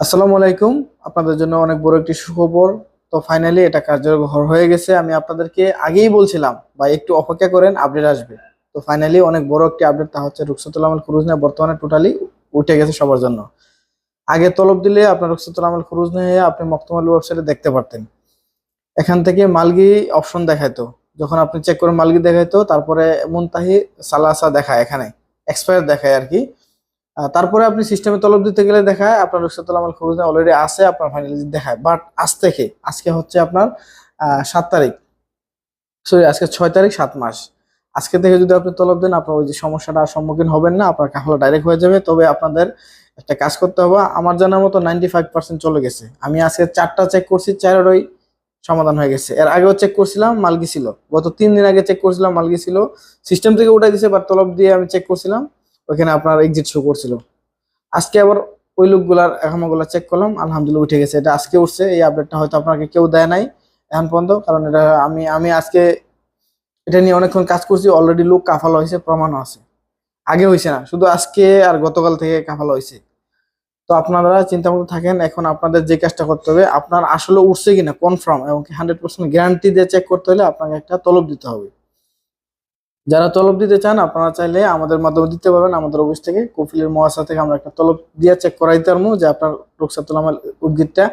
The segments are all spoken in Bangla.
আসসালামু আলাইকুম। আপনাদের জন্য অনেক বড় একটি সুখবর। তো ফাইনালি এটা কার্যকর হয়ে গেছে। আমি আপনাদেরকে আগেই বলছিলাম বা একটু অপেক্ষা করেন আপডেট আসবে। তো ফাইনালি অনেক বড় একটি আপডেট তা হচ্ছে রুকসাতুল আমল খুরুজ নিয়ে বর্তমানে টোটালি উঠে গেছে সবার জন্য। আগে তলব দিলে আপনার রুকসাতুল আমল খুরুজ নিয়ে আপনি মক্তমাল ওয়েবসাইটে দেখতে পারতেন। এখান থেকে মালগি অপশন দেখাইতো। যখন আপনি চেক করে মালগি দেখাইতো, তারপরে মুনতাহি সালাসা দেখায় এখানে। এক্সপায়ার দেখায় আর কি। তারপরে আপনি সিস্টেমে তলব দিতে গেলে দেখায় আপনার রুকসাতুল আমল খুরুজ অলরেডি আছে, আপনার ফাইনালি দেখায়। বাট আজ থেকে, আজকে হচ্ছে আপনার সাত তারিখ। সরি আজকে ছয় তারিখ, সাত মাস। আজকে থেকে যদি আপনি তলব দেন, আপনার ওই যে সমস্যাটা সম্মুখীন হবেন না, আপনার কাফলা ডাইরেক্ট হয়ে যাবে। তবে আপনাদের একটা কাজ করতে হবে, আমার জানার মতো নাইনটি ফাইভ পার্সেন্ট চলে গেছে। আমি আজকে চারটা চেক করছি, চারেরই সমাধান হয়ে গেছে। এর আগেও চেক করছিলাম, মালগি ছিল। গত তিন দিন আগে চেক করছিলাম, মালগি ছিল। সিস্টেম থেকে উঠাই দিছে বাট তলব দিয়ে আমি চেক করছিলাম। ওইখানে আপনার এক্সিট শো করছিল। আজকে আবার ওই লোকগুলার একামাগুলো চেক করলাম, আলহামদুলিল্লাহ উঠে গেছে। এটা আজকে উঠছে, এই আপডেটটা হয়তো আপনাকে কেউ দেয় নাই এখন পর্যন্ত, কারণ এটা আমি আমি আজকে এটা নিয়ে অনেকক্ষণ কাজ করছি অলরেডি লোক কাফালো হয়েছে, প্রমাণও আছে। আগে হয়েছে না, শুধু আজকে আর গতকাল থেকে কাফালো হয়েছে। তো আপনারা চিন্তা মতো থাকেন, এখন আপনাদের যে কাজটা করতে হবে, আপনার আসলে উঠছে কিনা কনফার্ম এবং হান্ড্রেড পার্সেন্ট গ্যারান্টি দিয়ে চেক করতে হলে আপনাকে একটা তলব দিতে হবে। যারা তলব দিতে চান, আপনারা চাইলে আমাদের মাধ্যমে দিতে পারবেন। আমাদের অফিস থেকে কফিলের মহাসা থেকে আমরা একটা তলব দিয়ে চেক করাইতে পারব যে আপনার রুকসাতুল আমাল উদ্ভিদটা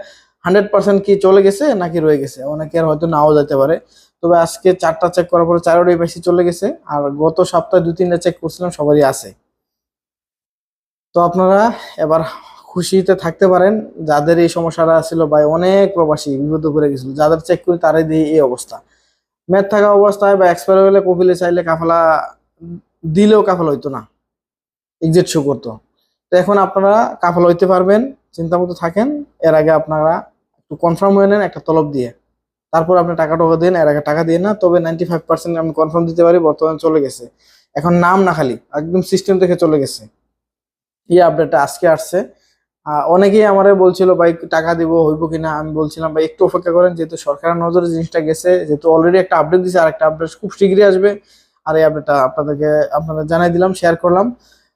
হান্ড্রেড পার্সেন্ট কি চলে গেছে নাকি রয়ে গেছে। অনেকে আর হয়তো নাও যেতে পারে। তবে আজকে চারটা চেক করার পরে চারোটাই বেশি চলে গেছে আর গত সপ্তাহে দু তিনটা চেক করছিলাম, সবারই আছে। তো আপনারা এবার খুশিতে থাকতে পারেন, যাদের এই সমস্যাটা ছিল ভাই অনেক প্রবাসী বিপদে করে গেছিল, যাদের চেক করি তারাই দিয়ে এই অবস্থা। ম্যাথ থাকা অবস্থায় বা এক্সপায়ার হলে কপিলে চাইলে কাফালা, দিলেও কাফালা হইতো না। এক্সিট শো করতো। তো এখন আপনারা কাফালা হইতে পারবেন, চিন্তা মতো থাকেন, এর আগে আপনারা একটু কনফার্ম হয়ে নেন, একটা তলব দিয়ে। তারপর আপনি টাকা টাকা দিন, এর আগে টাকা দিয়ে না, তবে নাইনটি ফাইভ পার্সেন্ট আমি কনফার্ম দিতে পারি, বর্তমানে চলে গেছে। এখন নাম না খালি, একদম সিস্টেম থেকে চলে গেছে। এই আপডেটটা আজকে আসছে। অনেকেই আমারে বলছিল, ভাই, টাকা দিব, হইব কিনা? আমি বলছিলাম, ভাই, একটু অপেক্ষা করেন, যেহেতু সরকারের নজরে জিনিসটা গেছে, যেহেতু অলরেডি একটা আপডেট দিছে আর একটা আপডেট খুব শীঘ্রই আসবে। আর এই আপডেটটা আপনাদেরকে, আপনাদের জানাই দিলাম শেয়ার করলাম।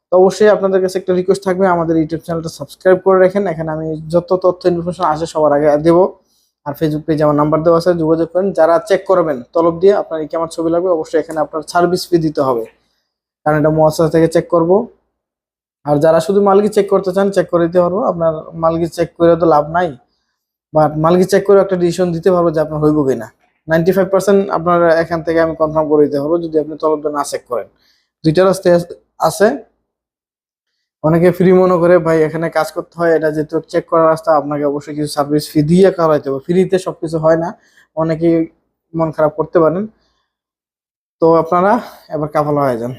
তো অবশ্যই আপনাদের কাছে একটা রিকোয়েস্ট থাকবে, আমাদের ইউটিউব চ্যানেলটা সাবস্ক্রাইব করে রাখেন। এখানে আমি যত তথ্য ইনফরমেশন আসে, সবার আগে দেবো। আর ফেসবুক পেজে আমার নাম্বার দেওয়া আছে, যোগাযোগ করেন। যারা চেক করবেন, তলব দিয়ে আপনার কি আমার ছবি লাগবে, অবশ্যই এখানে আপনার সার্ভিস ফি দিতে হবে। কারণ এটা মহাশা থেকে চেক করব। যারা শুধু মালগি চেক করতে চান চেক করে দিতে পারব। আপনার মালগি চেক করে তো লাভ নাই। বাট মালগি চেক করে একটা ডিসিশন দিতে পারব যে আপনার হইব কিনা। নাইনটি ফাইভ পার্সেন্ট আপনার এখান থেকে আমি কনফার্ম করে দিতে পারব যদি আপনি তলব না চেক করেন। দুইটা রাস্তা আছে। অনেকে ফ্রি মনে করে, ভাই, এখানে কাজ করতে হয়, এটা যেহেতু চেক করার রাস্তা, আপনাকে অবশ্যই কিছু সার্ভিস ফি দিয়ে করাইতে হবে। ফ্রিতে সবকিছু হয় না। অনেকেই মন খারাপ করতে পারেন। তো আপনারা এবার কাফালা হয়ে যান।